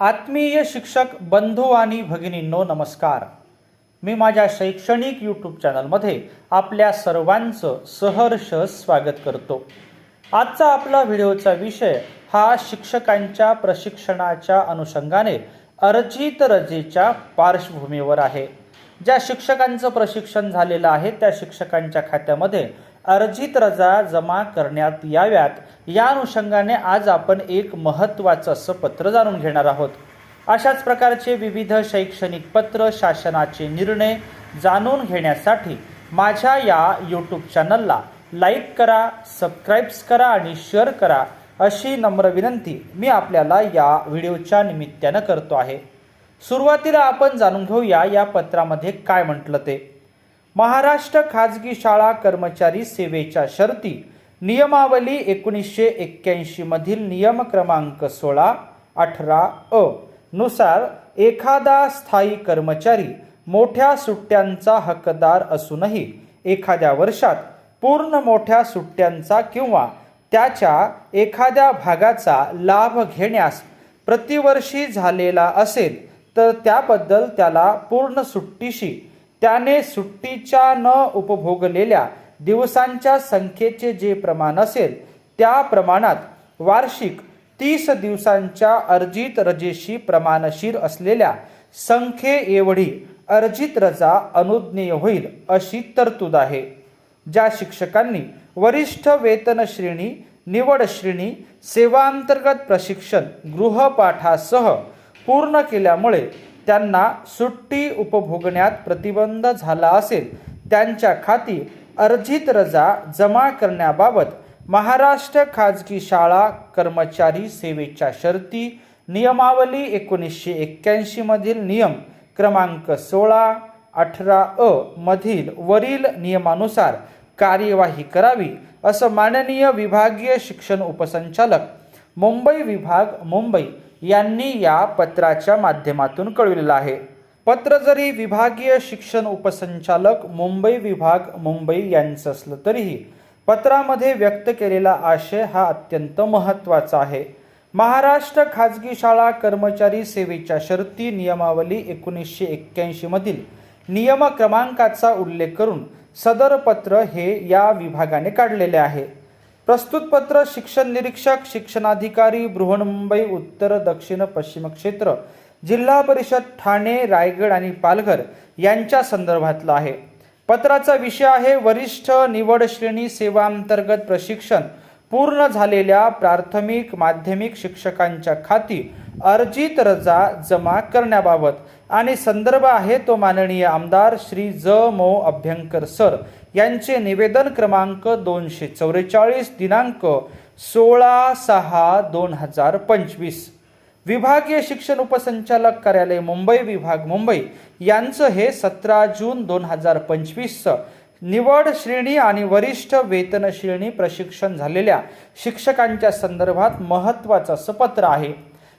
आत्मीय शिक्षक बंधू आणि भगिनींनो नमस्कार. मी माझ्या शैक्षणिक यूट्यूब चॅनलमध्ये आपल्या सर्वांचं सहर्ष स्वागत करतो. आजचा आपला व्हिडिओचा विषय हा शिक्षकांच्या प्रशिक्षणाच्या अनुषंगाने अर्जित रजेच्या पार्श्वभूमीवर आहे. ज्या शिक्षकांचं प्रशिक्षण झालेलं आहे त्या शिक्षकांच्या खात्यामध्ये अर्जित रजा जमा करण्यात याव्यात. या अनुषंगाने आज आपण एक महत्त्वाचं असं पत्र जाणून घेणार आहोत. अशाच प्रकारचे विविध शैक्षणिक पत्र शासनाचे निर्णय जाणून घेण्यासाठी माझ्या या यूट्यूब चॅनलला लाईक करा सबस्क्राईब्स करा आणि शेअर करा अशी नम्र विनंती मी आपल्याला या व्हिडिओच्या निमित्तानं करतो आहे. सुरुवातीला आपण जाणून घेऊया या पत्रामध्ये काय म्हटलं ते. महाराष्ट्र खाजगी शाळा कर्मचारी सेवेच्या शर्ती. नियमावली एकोणीसशे एक्क्याऐंशी मधील नियम क्रमांक सोळा अठरा अ नुसार एखादा स्थायी कर्मचारी मोठ्या सुट्ट्यांचा हकदार असूनही एखाद्या वर्षात पूर्ण मोठ्या सुट्ट्यांचा किंवा त्याच्या एखाद्या भागाचा लाभ घेण्यास प्रतिवर्षी झालेला असेल तर त्याबद्दल त्याला पूर्ण सुट्टीशी त्याने सुट्टीच्या न उपभोगलेल्या दिवसांच्या संख्येचे जे प्रमाण असेल त्या प्रमाणात वार्षिक तीस दिवसांच्या अर्जित रजेशी प्रमाणशीर असलेल्या संख्ये एवढी अर्जित रजा अनुज्ञेय होईल अशी तरतूद आहे ज्या शिक्षकांनी वरिष्ठ वेतन श्रेणी निवड श्रेणी सेवांतर्गत प्रशिक्षण गृहपाठासह पूर्ण केल्यामुळे त्यांना सुट्टी उपभोगण्यात प्रतिबंध झाला असेल. त्यांच्या खाती अर्जित रजा जमा करण्याबाबत महाराष्ट्र खाजगी शाळा कर्मचारी सेवेच्या शर्ती नियमावली एकोणीसशे एक्क्याऐंशीमधील नियम क्रमांक सोळा अठरा अ मधील वरील नियमानुसार कार्यवाही करावी असं माननीय विभागीय शिक्षण उपसंचालक मुंबई विभाग मुंबई यांनी या पत्राच्या माध्यमातून कळविलेलं आहे. पत्र जरी विभागीय शिक्षण उपसंचालक मुंबई विभाग मुंबई यांचं असलं तरीही पत्रामध्ये व्यक्त केलेला आशय हा अत्यंत महत्त्वाचा आहे. महाराष्ट्र खाजगी शाळा कर्मचारी सेवेच्या शर्ती नियमावली एकोणीसशे एक्क्याऐंशीमधील नियम क्रमांकाचा उल्लेख करून सदर पत्र हे या विभागाने काढलेले आहे. प्रस्तुत पत्र शिक्षण निरीक्षक शिक्षणाधिकारी बृहन्मुंबई उत्तर दक्षिण पश्चिम क्षेत्र जिल्हा परिषद ठाणे रायगड आणि पालघर यांच्या संदर्भातलं आहे. पत्राचा विषय आहे वरिष्ठ निवड श्रेणी सेवांतर्गत प्रशिक्षण पूर्ण झालेल्या प्राथमिक माध्यमिक शिक्षकांच्या खाती अर्जित रजा जमा करण्याबाबत आणि संदर्भ आहे तो माननीय आमदार श्री ज. मो. अभ्यंकर सर यांचे निवेदन क्रमांक दोनशे चौवेचाळीस दिनांक सोळा सहा दोन हजार पंचवीस. विभागीय शिक्षण उपसंचालक कार्यालय मुंबई विभाग मुंबई. यांचं हे सतरा जून दोन हजार पंचवीसचं निवड श्रेणी आणि वरिष्ठ वेतन श्रेणी प्रशिक्षण झालेल्या शिक्षकांच्या संदर्भात महत्त्वाचं असं पत्र आहे.